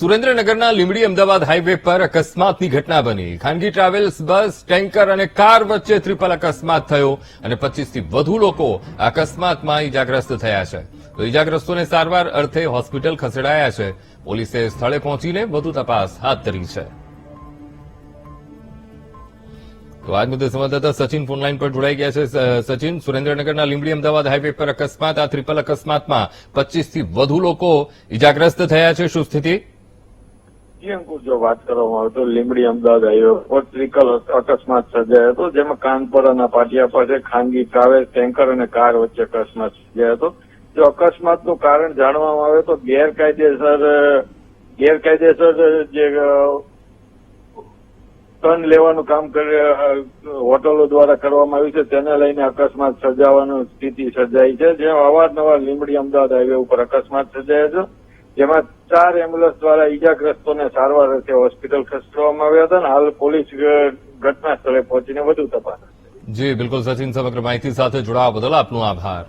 સુરેન્દ્રનગરના લીંબડી અમદાવાદ હાઈવે પર અકસ્માતની ઘટના બની. ખાનગી ટ્રાવેલ્સ બસ, ટેન્કર અને કાર વચ્ચે ત્રિપલ અકસ્માત થયો અને પચીસથી વધુ લોકો અકસ્માતમાં ઇજાગ્રસ્ત થયા છે. તો ઇજાગ્રસ્તોને સારવાર અર્થે હોસ્પિટલ ખસેડાયા છે. પોલીસે સ્થળે પહોંચીને વધુ તપાસ હાથ ધરી છે. તો આજ મુદ્દે સંવાદદાતા સચિન ફોનલાઈન પર જોડાઈ ગયા છે. સચિન, સુરેન્દ્રનગરના લીંબડી અમદાવાદ હાઈવે પર અકસ્માત, આ ત્રિપલ અકસ્માતમાં પચીસથી વધુ લોકો ઈજાગ્રસ્ત થયા છે. શું સ્થિતિ? જી જો વાત કરવામાં આવે તો લીમડી અમદાવાદ હાઈવે પર ત્રિકલ અકસ્માત સર્જાયો હતો, જેમાં કાનપરાના પાટિયા પાસે ખાનગી ટ્રાવેલ્સ, ટેન્કર અને કાર વચ્ચે અકસ્માત સર્જાયો હતો. જો અકસ્માતનું કારણ જાણવામાં આવે તો ગેરકાયદેસર ગેરકાયદેસર જે ટર્ન લેવાનું કામ હોટલો દ્વારા કરવામાં આવ્યું છે, તેને લઈને અકસ્માત સર્જાવાની સ્થિતિ સર્જાઈ છે. જે અવારનવાર લીમડી અમદાવાદ હાઈવે ઉપર અકસ્માત સર્જાયા છે જેમાં ચાર એમ્બ્યુલન્સ દ્વારા ઈજાગ્રસ્તોને સારવાર અર્થે હોસ્પિટલ ખસેડવામાં આવ્યા હતા અને હાલ પોલીસ ઘટના સ્થળે પહોંચીને વધુ તપાસ. જી, બિલકુલ સચિન, સમગ્ર માહિતી સાથે જોડાવા બદલ આપનો આભાર.